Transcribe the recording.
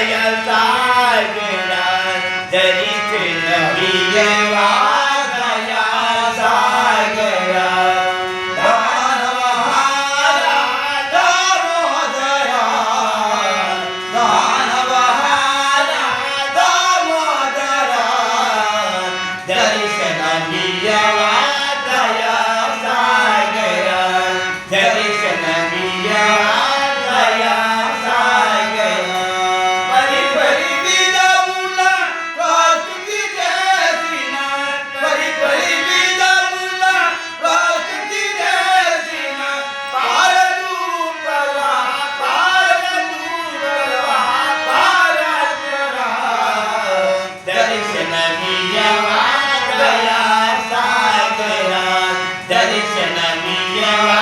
Jai Jai Jai Jai Jai दर्शन मिळवा